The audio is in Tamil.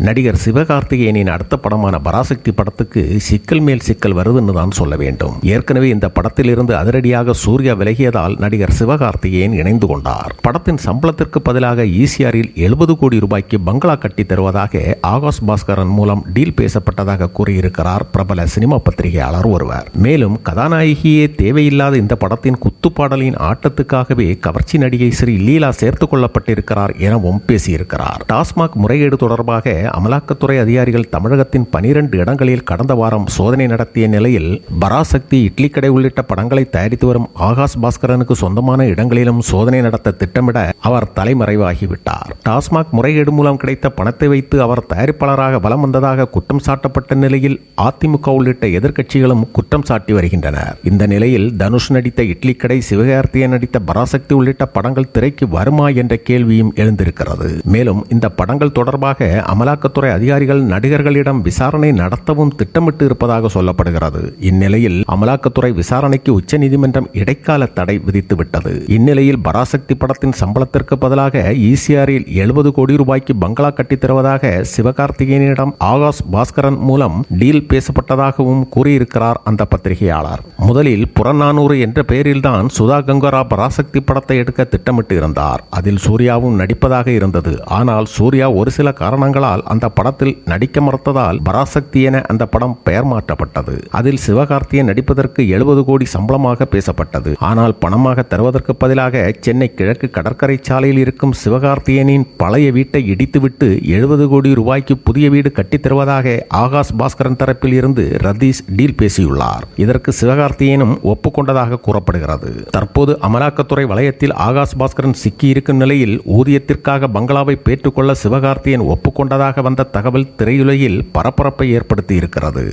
நடிகர் சிவகார்த்திகேயனின் அடுத்த படமான பராசக்தி படத்துக்கு சிக்கல் மேல் சிக்கல் வருதுன்னு தான் சொல்ல வேண்டும். ஏற்கனவே இந்த படத்திலிருந்து அதிரடியாக சூர்யா விலகியதால் நடிகர் சிவகார்த்திகேயன் இணைந்து கொண்டார். படத்தின் சம்பளத்திற்கு பதிலாக ஈசிஆரில் எழுபது கோடி ரூபாய்க்கு பங்களா கட்டி தருவதாக ஆகாஷ் பாஸ்கரன் மூலம் டீல் பேசப்பட்டதாக கூறியிருக்கிறார் பிரபல சினிமா பத்திரிகையாளர் ஒருவர். மேலும் கதாநாயகியே தேவையில்லாத இந்த படத்தின் குத்துப்பாடலின் ஆட்டத்துக்காகவே கவர்ச்சி நடிகை ஸ்ரீ லீலா சேர்த்துக் கொள்ளப்பட்டிருக்கிறார் எனவும் பேசியிருக்கிறார். டாஸ்மாக் முறைகேடு தொடர்பாக அமலாக்கத்துறை அதிகாரிகள் தமிழகத்தின் பனிரெண்டு இடங்களில் கடந்த வாரம் சோதனை நடத்திய நிலையில் பராசக்தி இட்லி கடை உள்ளிட்ட படங்களை தயாரித்து வரும் ஆகாஷ் பாஸ்கரனுக்கு சொந்தமான இடங்களிலும் சோதனை நடத்த திட்டமிட அவர் தலைமறைவாகிவிட்டார். டாஸ்மாக் முறைகேடு மூலம் கிடைத்த பணத்தை வைத்து அவர் தயாரிப்பாளராக வலம் வந்ததாக குற்றம் சாட்டப்பட்ட நிலையில் அதிமுக உள்ளிட்ட எதிர்க்கட்சிகளும் குற்றம் சாட்டி வருகின்றனர். இந்த நிலையில் தனுஷ் நடித்த இட்லி கடை சிவகார்த்தியன் நடித்த பராசக்தி உள்ளிட்ட படங்கள் திரைக்கு வருமா என்ற கேள்வியும் எழுந்திருக்கிறது. மேலும் இந்த படங்கள் தொடர்பாக அமலா அமலாக்கத்துறை அதிகாரிகள் நடிகர்களிடம் விசாரணை நடத்தவும் திட்டமிட்டு இருப்பதாக சொல்லப்படுகிறது. இந்நிலையில் அமலாக்கத்துறை விசாரணைக்கு உச்சநீதிமன்றம் இடைக்கால தடை விதித்துவிட்டது. இந்நிலையில் பராசக்தி படத்தின் சம்பளத்திற்கு பதிலாக ஈசிஆரில் எழுபது கோடி ரூபாய்க்கு பங்களா கட்டித் தருவதாக சிவகார்த்திகேயனிடம் ஆகாஷ் பாஸ்கரன் மூலம் டீல் பேசப்பட்டதாகவும் கூறியிருக்கிறார் அந்த பத்திரிகையாளர். முதலில் புறநானூறு என்ற பெயரில்தான் சுதா கங்கரா பராசக்தி படத்தை எடுக்க திட்டமிட்டு இருந்தார். அதில் சூர்யாவும் நடிப்பதாக இருந்தது. ஆனால் சூர்யா ஒரு சில காரணங்களால் அந்த படத்தில் நடிக்க மறுத்ததால் பராசக்தி என அந்த படம் பெயர் மாற்றப்பட்டது. அதில் சிவகார்த்தியன் நடிப்பதற்கு எழுபது கோடி சம்பளமாக பேசப்பட்டது. ஆனால் பணமாக தருவதற்கு பதிலாக சென்னை கிழக்கு கடற்கரை சாலையில் இருக்கும் சிவகார்த்தியனின் பழைய வீட்டை இடித்துவிட்டு எழுபது கோடி ரூபாய்க்கு புதிய வீடு கட்டித் தருவதாக ஆகாஷ் பாஸ்கரன் தரப்பில் இருந்து ரதீஷ் டீல் பேசியுள்ளார். இதற்கு சிவகார்த்தியனும் ஒப்புக்கொண்டதாக கூறப்படுகிறது. தற்போது அமலாக்கத்துறை வலயத்தில் ஆகாஷ் பாஸ்கரன் சிக்கியிருக்கும் நிலையில் ஊதியத்திற்காக பங்களாவை பெற்றுக்கொள்ள சிவகார்த்தியன் ஒப்புக்கொண்டதாக வந்த தகவல் திரையுலகில் பரபரப்பை ஏற்படுத்தி இருக்கிறது